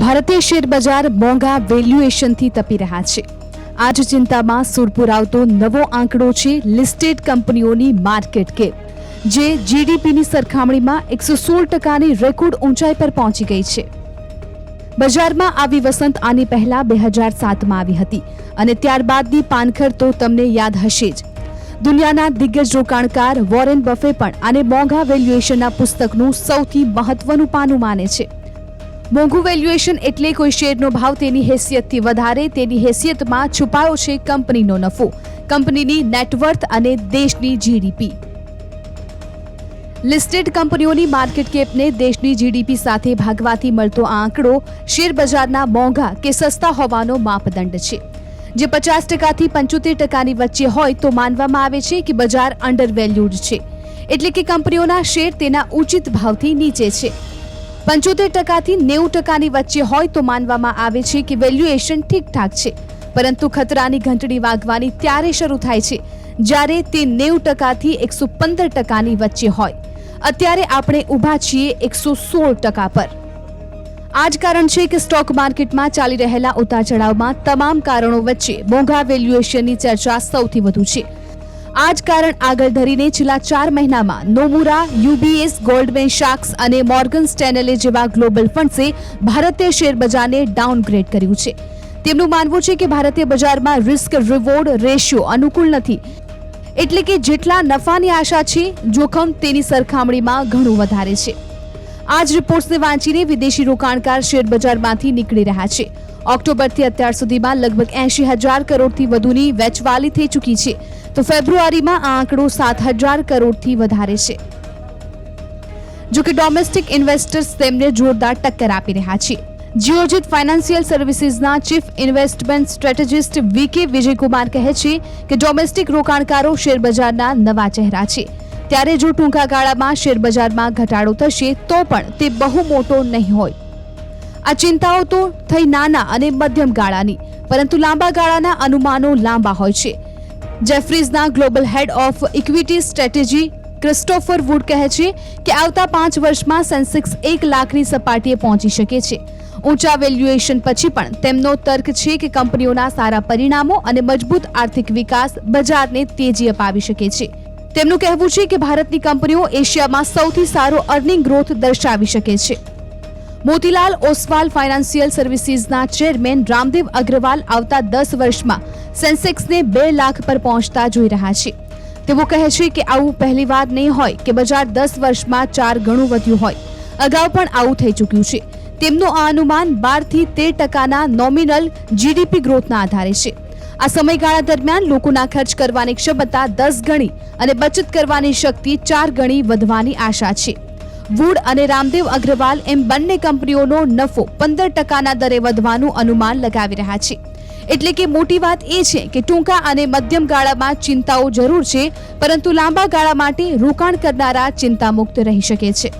ભારતીય શેર બજાર મોંઘા વેલ્યુએશનથી તપી રહ્યા છે. આ જ ચિંતામાં સુરપુર આવતો નવો આંકડો છે લિસ્ટેડ કંપનીઓની માર્કેટ કેપ જે જીડીપીની સરખામણીમાં એકસો સોળ ટકાની રેકોર્ડ ઊંચાઈ પર પહોંચી ગઈ છે. બજારમાં આવી વસંત આની પહેલા બે હજાર સાતમાં આવી હતી અને ત્યારબાદની પાનખર તો તમને યાદ હશે જ. દુનિયાના દિગ્ગજ રોકાણકાર વોરેન બફે પણ આને મોંઘા વેલ્યુએશનના પુસ્તકનું સૌથી મહત્વનું પાનું માને છે. મોંઘું વેલ્યુએશન એટલે કોઈ શેરનો ભાવ તેની હેસિયતથી વધારે, તેની હેસિયતમાં છુપાયો છે કંપનીનો નફો. કંપનીની નેટવર્થ અને દેશની જીડીપી લિસ્ટેડ કંપનીઓની માર્કેટ કેપને દેશની જીડીપી સાથે ભાગવાથી મળતો આ આંકડો શેર બજારના મોંઘા કે સસ્તા હોવાનો માપદંડ છે. જે પચાસ ટકાથી પંચોતેર ટકાની વચ્ચે હોય તો માનવામાં આવે છે કે બજાર અંડરવેલ્યુડ છે. એટલે કે કંપનીઓના શેર તેના ઉચિત ભાવથી નીચે છે. પંચોતેર ટકાથી નેવું ટકાની વચ્ચે હોય તો માનવામાં આવે છે કે વેલ્યુએશન ઠીકઠાક છે. પરંતુ ખતરાની ઘંટડી વાગવાની ત્યારે શરૂ થાય છે, જ્યારે તે નેવું ટકાથી એકસો પંદર ટકાની વચ્ચે હોય. અત્યારે આપણે ઊભા છીએ એકસો સોળ ટકા પર. આ જ કારણ છે કે સ્ટોક માર્કેટમાં ચાલી રહેલા ઉતાર ચઢાવમાં તમામ કારણો વચ્ચે મોંઘા વેલ્યુએશનની ચર્ચા સૌથી વધુ છે. આ જ કારણ આગળ ધરીને છેલ્લા ચાર મહિનામાં નોમુરા, યુબીએસ, ગોલ્ડમેન શાક્સ અને મોર્ગન સ્ટેનલે જેવા ગ્લોબલ ફંડ્સે ભારતીય શેર બજારને ડાઉનગ્રેડ કર્યું છે. તેમનું માનવું છે કે ભારતીય બજારમાં રિસ્ક રિવોર્ડ રેશિયો અનુકૂળ નથી. એટલે કે જેટલા નફાની આશા છે, જોખમ તેની સરખામણીમાં ઘણું વધારે છે. આ જ રિપોર્ટ્સને વાંચીને વિદેશી રોકાણકાર શેર બજારમાંથી નીકળી રહ્યા છે. ઓક્ટોબરથી અત્યાર સુધીમાં લગભગ એંશી હજાર કરોડથી વધુની વેચવાલી થઈ ચૂકી છે. તો ફેબ્રુઆરીમાં આ આંકડો સાત હજાર કરોડથી વધારે છે. જો કે ડોમેસ્ટિક ઇન્વેસ્ટર્સ તેમને જોરદાર ટક્કર આપી રહ્યા છે. Geojit financial સર્વિસીસના chief investment strategist VK Vijayakumar કહે છે કે ડોમેસ્ટિક રોકાણકારો શેરબજારના નવા ચહેરા છે. ત્યારે જો ટૂંકા ગાળામાં શેરબજારમાં ઘટાડો થશે, તો પણ તે બહુ મોટો નહીં હોય. આ ચિંતાઓ તો થઈ નાના અને મધ્યમ ગાળાની, પરંતુ લાંબા ગાળાના અનુમાનો લાંબા હોય છે. જેફરીઝના global head of equity strategy Christopher Wood કહે છે કે આવતા પાંચ વર્ષમાં સેન્સેક્સ એક લાખની સપાટીએ પહોંચી શકે છે. ઊંચા વેલ્યુએશન પછી પણ તેમનો તર્ક છે કે કંપનીઓના સારા પરિણામો અને મજબૂત આર્થિક વિકાસ બજારને તેજી અપાવી શકે છે. તેમનું કહેવું છે કે ભારતની કંપનીઓ એશિયામાં સૌથી સારો અર્નિંગ ગ્રોથ દર્શાવી શકે છે. મોતીલાલ ઓસવાલ ફાઇનાન્શિયલ સર્વિસીસના ચેરમેન રામદેવ અગ્રવાલ આવતા દસ વર્ષમાં સેન્સેક્સને બે લાખ પર પહોંચતા જોઈ રહ્યા છે. તેઓ કહે છે કે આવું પહેલીવાર નહીં હોય કે બજાર દસ વર્ષમાં ચાર ગણું વધ્યું હોય. અગાઉ પણ આવું થઈ ચૂક્યું છે. તેમનું આ અનુમાન બારથી તેર ટકાના નોમિનલ જીડીપી ગ્રોથના આધારે છે. આ સમયગાળા દરમિયાન લોકોના ખર્ચ કરવાની ક્ષમતા દસ ગણી અને બચત કરવાની શક્તિ ચાર ગણી વધવાની આશા છે. વુડ અને રામદેવ અગ્રવાલ એમ બંને કંપનીઓનો નફો પંદર ટકાના દરે વધવાનું અનુમાન લગાવી રહ્યા છે. એટલે કે મોટી વાત એ છે કે ટૂંકા અને મધ્યમ ગાળામાં ચિંતાઓ જરૂર છે, પરંતુ લાંબા ગાળા માટે રોકાણ કરનારા ચિંતામુક્ત રહી શકે છે.